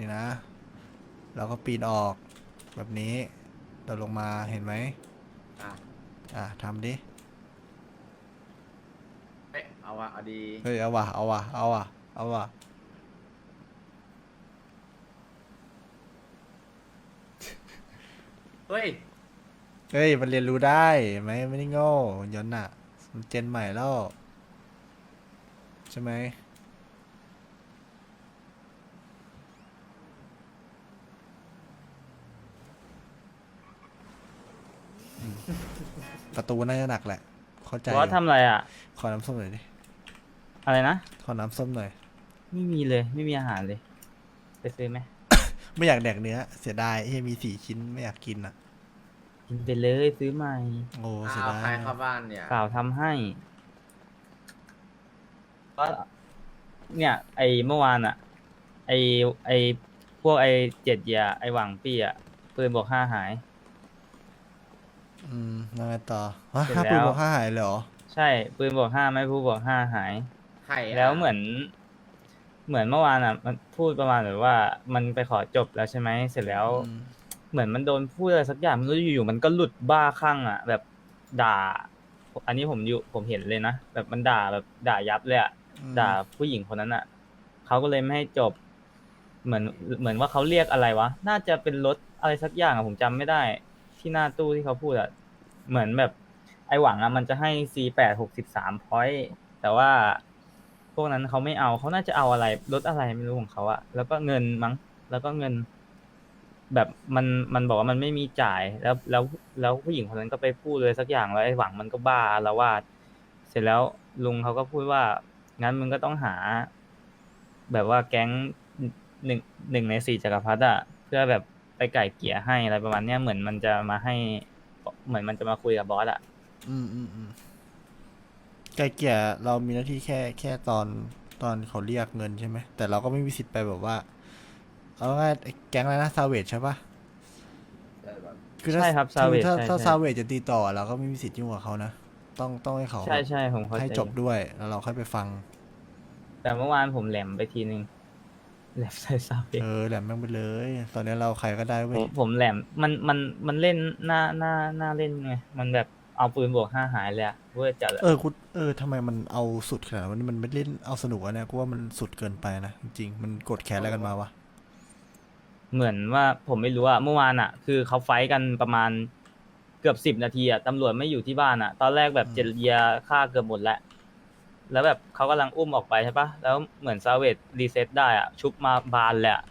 นี่นะ เราก็ปีนออกแบบนี้เราลงมาเห็นไหมอะอะทำดิ เอ๊ะเอาวะเอาดีเฮ้ยเอาว่ะเอาว่ะเอาว่ะเอาว่ะเฮ้ยเฮ้ยมันเรียนรู้ได้เห็นไหมไม่ได้โง่ยนต์อะมันเจนใหม่แล้ว ใช่ไหม ประตูน่าจะหนักแหละ เข้าใจบอสทำอะไรอะ ขอน้ำส้มหน่อยดิ อะไรนะ ขอน้ำส้มหน่อย ไม่มีเลย ไม่มีอาหารเลย ไปซื้อไหม ไม่อยากแดกเนื้อ เสียดายที่มีสี่ชิ้นไม่อยากกินอะ กินไปเลยซื้อใหม่ โอ้เสียเอาดาใครยเข้าบ้านเนี่ยเปล่าทำให้ก็เนี่ย ไอเมื่อวานอะไอไอพวกไอเจ็ดยาไอหวังปี้อะปืนบอกห้าหาย อืมแล้วไงต่อฮะเสร็จห้าปืนแล้ว บอกห้าหายเลยเหรอใช่ปืนบอกห้าไม่พูดบอกห้าหายใครอะแล้วเหมือน เหมือนเมื่อวานอะ มันพูดประมาณแบบว่ามันไปขอจบแล้วใช่ไหมเสร็จแล้ว อืมเหมือนมันโดนพูดอะไรสักอย่างไม่รู้อยู่ๆมันก็หลุดบ้าคลั่งอะ แบบด่า อันนี้ผมอยู่ผมเห็นเลยนะแบบมันด่าแบบด่ายับเลยอะ อืมด่าผู้หญิงคนนั้นอะ เขาก็เลยไม่ให้จบ เหมือนเหมือนว่าเขาเรียกอะไรวะ น่าจะเป็นรถอะไรสักอย่างอะผมจำไม่ได้ ที่หน้าตู้ที่เขาพูดอะเหมือนแบบไอหวังอะมันจะให้ C แปดหกสิบสามพอยต์แต่ว่าพวกนั้นเขาไม่เอาเขาน่าจะเอาอะไรรถอะไรไม่รู้ของเขาอะแล้วก็เงินมั้งแล้วก็เงิน แบบมันมันบอกว่ามันไม่มีจ่ายแล้วแล้วแล้วผู้หญิงคนนั้นก็ไปพูดเลยสักอย่างแล้วไอ้หวังมันก็บ้าละวาด เสร็จแล้วลุงเขาก็พูดว่างั้นมึงก็ต้องหา แบบว่าแก๊งหนึ่งหนึ่งในสี่จักรพรรดิอะเพื่อแบบ ไปไก่เกลี่ยให้อะไรประมาณเนี้ยเหมือนมันจะมาให้ เหมือนมันจะมาคุยกับบอสอะอืมอืมอืมไก่เกลี่ยเรามีหน้าที่แค่แค่ตอนตอนเขาเรียกเงินใช่ไหมแต่เราก็ไม่มีสิทธิ์ไปแบบว่า เอาง่ายๆไอ้แก๊งอะไรนะซาเวจใช่ปะใช่ปะคือถ้าใช่ครับคือ Savage ถ้าใช่ถ้าใช่ ซาเวจจะตีต่อเราก็ไม่มีสิทธิ์ยุ่งกับเขานะต้องต้องให้เขาใช่ใช่ผมเข้าใจให้จบด้วยแล้วเราค่อยไปฟัง แต่เมื่อวานผมแหลมไปทีนึง แหลมใส่ซาเวเออแหลมแม่งไปเลย ตอนนี้เราใครก็ได้ผเว้ยมผมแหลมมันมันมันเล่นหน้าหน้าหน้าเล่นไงมันแบบเอาปืนบวกห้าหายเลยอะเวอร์จัดอะเออคุณเออทำไมมันเอาสุดขนาดนั้นมันไม่เล่นเอาสนุกอะเนี่ยกูว่ามันสุดเกินไปนะจริงๆมันกดแขนอะไรกันมาวะเหมือนว่าผมไม่รู้อะเมื่อวานอะคือเขาไฟท์กันประมาณเกือบสิบนาทีอะตำรวจไม่อยู่ที่บ้านอะตอนแรกแบบเจรเยียฆ่าเกือบหมดแล้ว แล้วแบบเขากำลังอุ้มออกไปใช่ปะแล้วเหมือนซาเวตรีเซ็ตได้อะชุบมาบานเลยอะ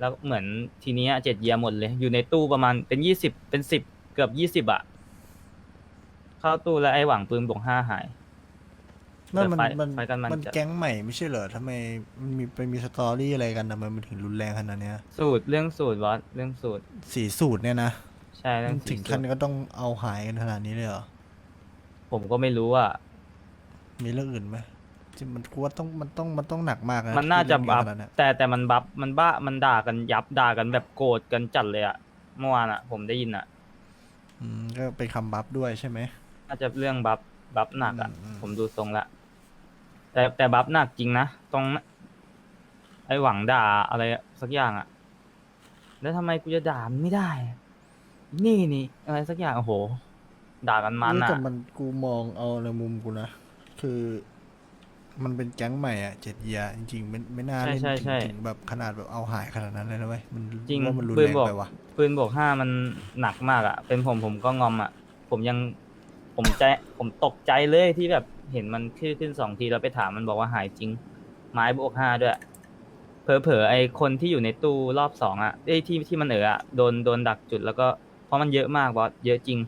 แล้วเหมือนทีนี้เจ็ดเยียหมดเลย อยู่ในตู้ประมาณเป็นยี่สิบเป็นสิบเกือบยี่สิบอะเข้าตู้แล้วไอ้หวังปืนบวกห้าหาย นั่นมันไฟมันไฟกันมันมันจะแก๊งใหม่ไม่ใช่เหรอทำไมมันมีไปมีสตอรี่อะไรกันทำไมมันถึงรุนแรงขนาดเนี้ยสูตรเรื่องสูตรบอสเรื่องสูตรสีสูตรเนี่ยนะใช่เรื่องถึงสูตรขั้นก็ต้องเอาหายกันขนาดนี้เลยเหรอผมก็ไม่รู้อะ มีเรื่องอื่นไหมที่มันกูว่าต้องมันต้องมันต้องหนักมากนะมันน่าจะที่บัฟเรื่องเยอขนาดเนี้ยแต่แต่มันบัฟมันบ้ามันด่ากันยับด่ากันแบบโกรธกันจัดเลยอะเมื่อวานอะผมได้ยินอะอืมก็เป็นคำบัฟด้วยใช่ไหม น่าจะเรื่องบัฟบัฟหนักอะอืมอืม ผมดูทรงละแต่แต่บัฟหนักจริงนะตรงไอ้หวังด่าอะไรสักอย่างอะแล้วทำไมกูจะด่ามันไม่ได้อะนี่นี่อะไรสักอย่างโอ้โหด่ากันมันเฮ้ยอะแต่มันกูมองเอาในมุมกูนะ คือ มันเป็นแก๊งใหม่อะเจ็ดเยียจริงๆไม่ไม่น่าใช่เล่นใช่ถึงใช่ถึงแบบขนาดแบบเอาหายขนาดนั้นเลยนะเว้ยมันจริงว่ามันรุนปืแรนงบอก ไปว่ะปืนบวกห้ามันหนักมากอะ่ะ เป็นผมผมก็งอมอะ่ะ ผมยังผมใจผมตกใจเลยที่แบบเห็นมันขึ้นขึ้นสองทีแล้วไปถามมันบอกว่าหายจริง ไม้บวกห้าด้วย เผลอๆไอคนที่อยู่ในตู้รอบสองอะ่ะไอยที่ที่มันเอออะ่ะโดนโดนดักจุดแล้วก็เพราะมันเยอะมากบอสเยอะจริง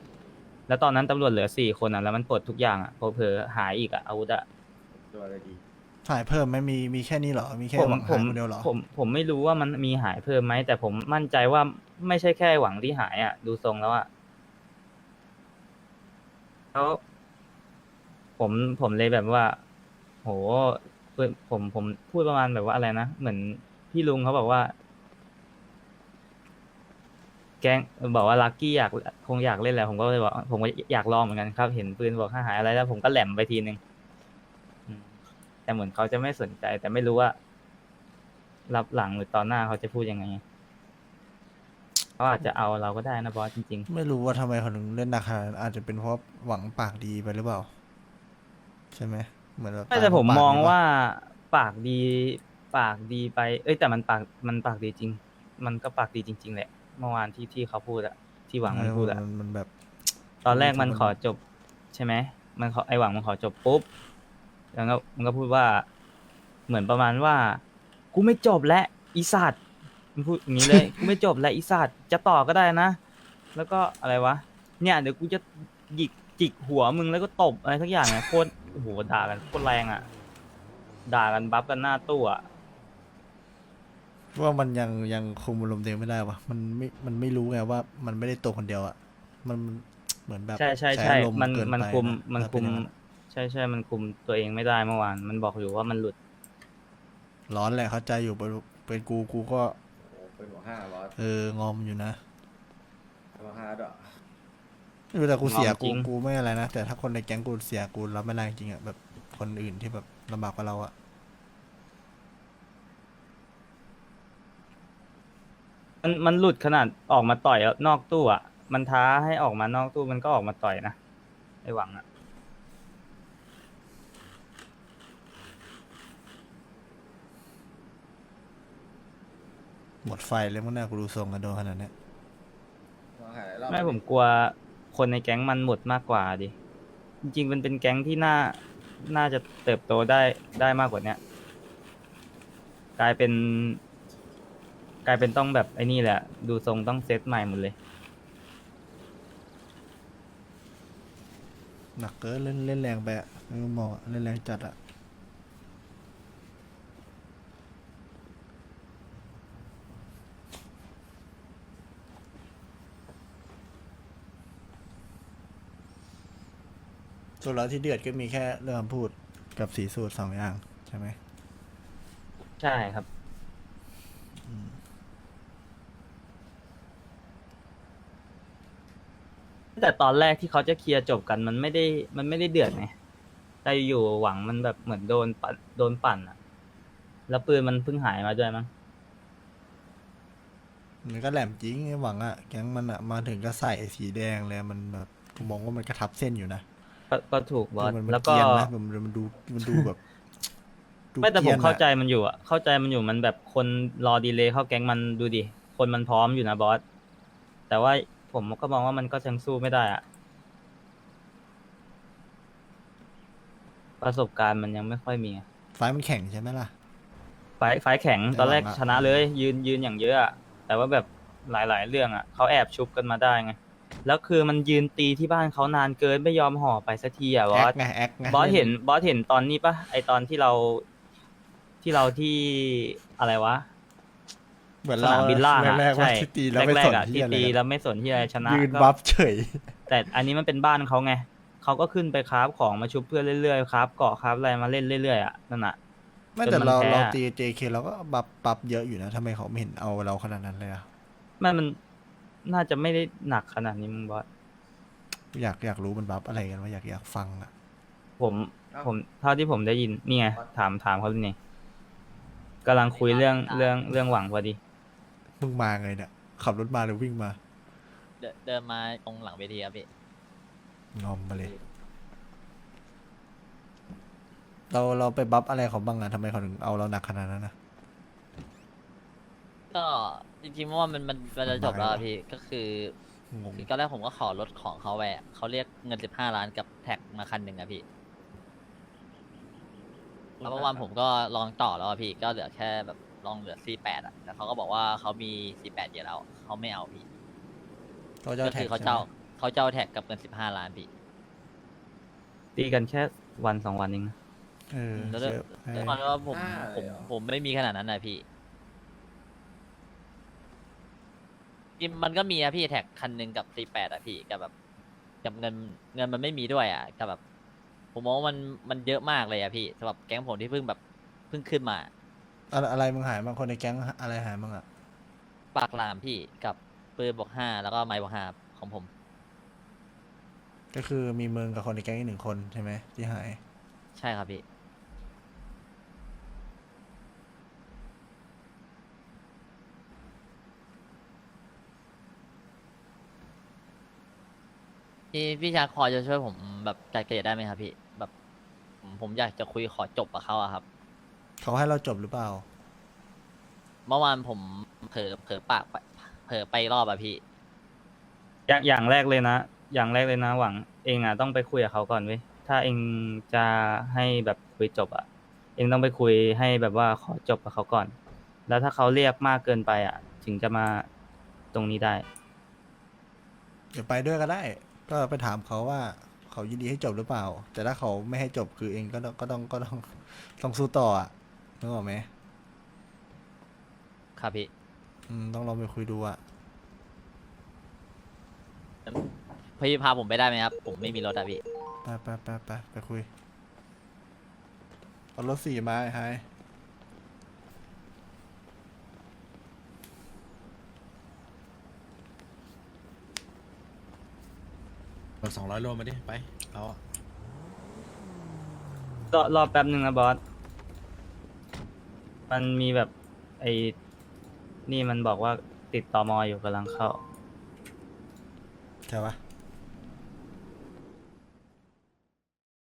แล้วตอนนั้นตำรวจเหลือสี่คนอะแล้วมันปลดทุกอย่างอะเผลอๆหายอีกอะอาวุธอะตัวอะไรดีหายเพิ่มไหมมีมีแค่นี้เหรอ มีแค่ผมหวังผหายมคนเดียวเหรอ ผมผมไม่รู้ว่ามันมีหายเพิ่มไหมแต่ผมมั่นใจว่าไม่ใช่แค่หวังที่หายอะ ดูทรงแล้วอะแล้วผมผมเลยแบบว่า โหผมผมพูดประมาณแบบว่าอะไรนะเหมือนพี่ลุงเขาบอกว่า แกงบอกว่าลักกี้อยากคงอยากเล่นแหละผมก็เลยบอกผมก็อยากลองเหมือนกันครับ เห็นปืนบอกห้าหายอะไรแล้วผมก็แหลมไปทีนึงอืมแต่เหมือนเขาจะไม่สนใจ แต่ไม่รู้ว่า รับหลังหรือตอนหน้าเขาจะพูดยังไงเขาอาจจะเอาเราก็ได้นะบอสจริง ไม่รู้ว่าทำไมเขาถึงเล่นหนักขนาดนั้นอาจจะเป็นเพราะหวังปากดีไปหรือเปล่า ใช่ไหมเหมือนแบบๆ ไม่แต่ผมปกมองดีปะว่าปากดี ปากดีไป เอ้ยแต่มันปากมันปากดีจริง มันก็ปากดีจริง ๆ แหละ เมื่อวานที่ที่เขาพูดอะที่หวังมันพูดอะเมันมันแบบ ตอนแรกมันมันขอจบใช่ไหมมันขอไอหวังมันขอจบปุ๊บแล้วก็มันก็พูดว่า เหมือนประมาณว่า กูไม่จบและอีสัตว์มันพูดอย่างนี้เลย กูไม่จบและอีสัตว์จะต่อก็ได้นะ แล้วก็อะไรวะ เนี่ยเดี๋ยวกูจะหยิกจิกหัวมึงแล้วก็ตบอะไรสักอย่างเนี่ยโคตรโอ้โหด่ากันโคตรแรงอะ ด่ากันบัฟกันหน้าตู้อะ ว่ามันยังยังคุมอารมณ์ตัวเองไม่ได้วะมันไม่มันไม่รู้ไงว่า มันไม่ได้ตัวคนเดียวอะมันเหมือนแบบใช่ใช่ช้ใช่อารมณ์มันเกิมันไปคุมะมันถ้าคุเป็มอย่างนั้นอะใช่ใช่มันคุมตัวเองไม่ได้เมื่อวาน มันบอกอยู่ว่ามันหลุด ร้อนแหละเข้าใจอยู่เป็นเป็นกูกูก็โอ้เป็นหัวห้าบอสเอองอมอยู่นะหัวห้าดอกเวลากูเสียงอมจกูริง กูไม่อะไรนะแต่ถ้าคนในแก๊งกูเสียกูรับไม่ได้จริงๆอะแบบคนอื่นที่แบบลำบากกว่าเราอะ มันมันหลุดขนาดออกมาต่อยนอกตู้อะ มันท้าให้ออกมานอกตู้มันก็ออกมาต่อยนะไอหวังอะ หมดไฟเลยมั้งหน้ากูดูทรงกันโดนขนาดเนี้ยหัวหายรอบไม่ผมกลัวคนในแก๊งมันหมดมากกว่าดิ จริงๆมันเป็นแก๊งที่น่า น่าจะเติบโตได้ได้มากกว่าเนี้ยกลายเป็น กลายเป็นต้องแบบไอ้นี่แหละ ดูทรงต้องเซตใหม่หมดเลย หนักเกินเล่นเล่นแรงไปอะในมุมมองอะเล่นแรงจัดอะส่วนเราที่เดือดก็มีแค่เรื่องคำพูดกับสีสูตรสองอย่าง ใช่ไหม ใช่ครับ แต่ตอนแรกที่เขาจะเคลียร์จบกันมันไม่ได้ มันไม่ได้เดือดไงแต่อยู่หวังมันแบบเหมือนโดนปั่นโดนปั่นอะแล้วปืนมันเพิ่งหายมาด้วยมั้งมันก็แหลมจริงไอ้หวังอะแก๊งมันอะมาถึงก็ใส่สีแดงเลยมันแบบกูมองว่ามันกระทับเส้นอยู่นะก็ก็ถูกบอสมันมันแล้วก็ เกรียนนะมันมันดูมันดูแบบดูไม่แต่ผมกรียนอะ เข้าใจมันอยู่อะเข้าใจมันอยู่มันแบบคนรอดีเลย์เข้าแก๊งมันดูดิ คนมันพร้อมอยู่นะบอส แต่ว่า ผมก็มองว่ามันก็ยังสู้ไม่ได้อะประสบการณ์มันยังไม่ค่อยมีอะไฟมันแข็งใช่ไหมล่ะ ไฟล์ไฟล์แข็งแต่ตอนแรกหลังอะชนะเลย ยืนยืนอย่างเยอะอะแต่ว่าแบบหลาย ๆ เรื่องอะเขาแอบชุบกันมาได้ไงแล้วคือมันยืนตีที่บ้านเขานานเกินไม่ยอมห่อไปสักทีอะบแออคสไงแอคไงบอสเห็นบอสเห็นตอนนี้ปะไอตอนที่เราที่เราที่อะไรวะ เหมือนสเรานามบินล่างอะแรกๆว่าใช่ที่ตีแล้วไม่แรสกนๆอะที่ที่อะไรตีกันแล้วไม่สนที่อะไรชนะยืนก็ บัฟเฉย แต่อันนี้มันเป็นบ้านเขาไง เขาก็ขึ้นไปคราฟของมาชุบเพื่อนเรื่อยๆ คราฟเกาะคราฟอะไรมาเล่นเรื่อยๆอะนั่นอะไม่จนแต่มันเราแพ้ เราอะตีเจเคเราก็บัฟบัฟเยอะอยู่นะทำไมเขาไม่เห็นเอาเราขนาดนั้นเลยอะมันมันน่าจะไม่ได้หนักขนาดนี้มึงบอสอยากอยากรู้มันบัฟอะไรกันว่าอยากอยากฟังอะผมผมเท่าที่ผมได้ยินนี่ไงถามถามเขาเนี่ยกำลังคุยเรื่องเรื่องเรื่องหวังพอดี มึงมาไงเนี่ย ขับรถมาหรือวิ่งมา เดินเดินมาตรงหลังเวทีครับพี่ งอมมาเลย เราเราไปบัฟอะไรเขาบ้างอะทำไมเขาถึงเอาเราหนักขนาดนั้นนะ ก็จริงๆเมื่อวานมันมันมันจะจบแล้วอะพี่ก็คืองงคือตอนแรกผมก็ขอรถของเขาไปอะเขาเรียกเงินสิบห้าล้านกับแท็กมาคันหนึ่งอะพี่แล้วเมื่อวานผมก็ลองต่อแล้วอะพี่ก็เหลือแค่แบบ ลองเหลือ C8 อะแต่เขาก็บอกว่าเขามี C8 เยอะแล้วเขาไม่เอาพี่เขาจะก็เอาแท็คืกอเขาใช่ไหมเจ้าเขาเจ้าแท็กกับเงินสิบห้าล้านพี่ ตีกันแค่วันสองวันเองนะเออแล้วเจด้วยอให้ด้วยความที่ว่าผมห้าผมเลยเหรอ ผมไม่มีขนาดนั้นนะพี่จริงมันก็มีอะพี่แท็กคันหนึ่งกับ C8 อะพี่กับแบบกับเงินเงินมันไม่มีด้วยอะกับแบบ ผมมองว่ามันมันเยอะมากเลยอะพี่สำหรับแก๊งผมที่เพิ่งแบบเพิ่งขึ้นมาอะ อะไรมึงหายบางคนในแก๊งอะไรหายบ้างอะปากลามพี่กับปืนบอกห้าแล้วก็ไม้บอกห้าของผม ก็คือมีมึงกับคนในแก๊งอีกหนึ่งคนใช่ไหมที่หาย ใช่ครับพี่ พี่พี่ชายคอจะช่วยผมแบบจัดเกรดได้ไหมครับพี่ แบบผมอยากจะคุยขอจบกับเขาอะครับ เขาให้เราจบหรือเปล่า เมื่อวานผมเผลอเผลอปากไปเผลอไปรอบอะพี่ อย่างอย่างแรกเลยนะ อย่างแรกเลยนะ หวัง เองอะต้องไปคุยกับเขาก่อนเว้ย ถ้าเองจะให้แบบคุยจบอะ เองต้องไปคุยให้แบบว่าขอจบกับเขาก่อน แล้วถ้าเขาเรียกมากเกินไปอะ ถึงจะมาตรงนี้ได้ เดี๋ยวไปด้วยก็ได้ ก็ไปถามเขาว่าเขายินดีให้จบหรือเปล่า แต่ถ้าเขาไม่ให้จบคือเองก็ต้องก็ต้องก็ต้องต้องสู้ต่ออะ นึกออกไหมครับพี่ อืมต้องลองไปคุยดูอะพี่พาผมไปได้ไหมครับ ผมไม่มีรถอะพี่ ไปไปไปไปไปคุยเอารถสี่มาไอ้ไฮสองร้อยโลมาดิ ไป เอาอะรอรอแป๊บหนึ่งนะบอส มันมีแบบไอ้นี่มันบอกว่าติดต่อมออยู่กำลังเข้า ใช่ปะ